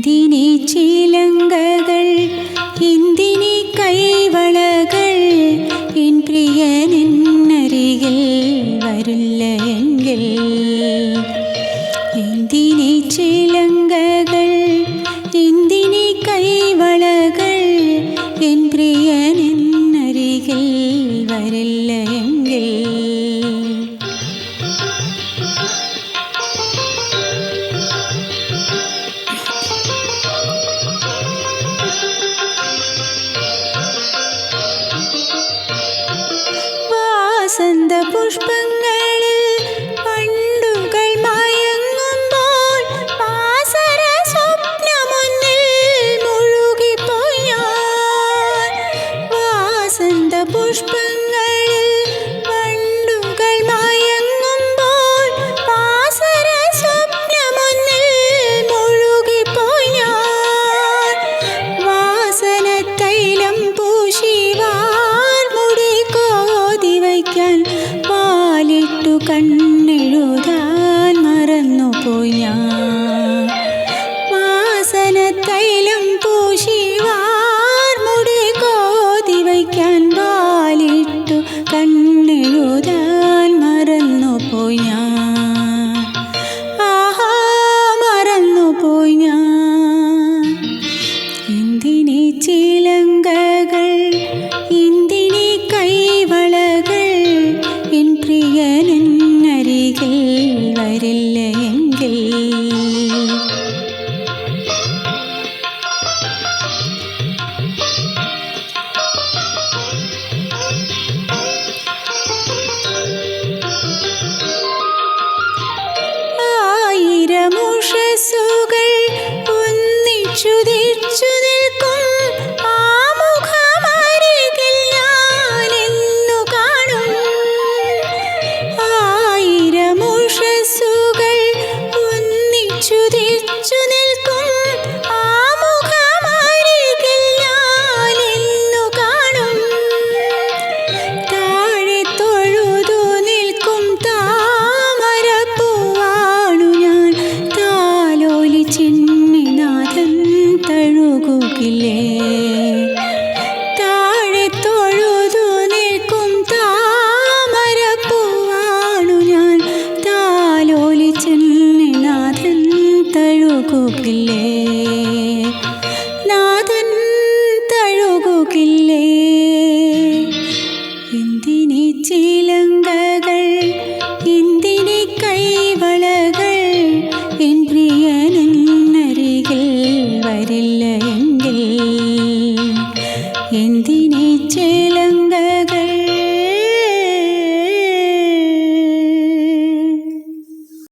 എന്തിനീ ചീലങ്കകൾ എന്തിനീ കൈവളകൾ എൻ പ്രിയനരികിൽ വരില്ല എങ്കിൽ. എന്തിനീ ചീലങ്കകൾ എന്തിനീ കൈവളകൾ എൻ പ്രിയനരികിൽ വരില്ല എങ്കിൽ. വസന്ത പുഷ്പങ്ങളിൽ പണ്ടുകൾ മയങ്ങുമ്പോൾ പാസര സ്വപ്നമുന്നിൽ മുഴുകിപ്പോയാൻ വസന്ത പുഷ്പങ്ങൾ కన్ను വരില്ല എങ്കിൽ? ആയിരമുഷസുകൾ ഒന്നിച്ചു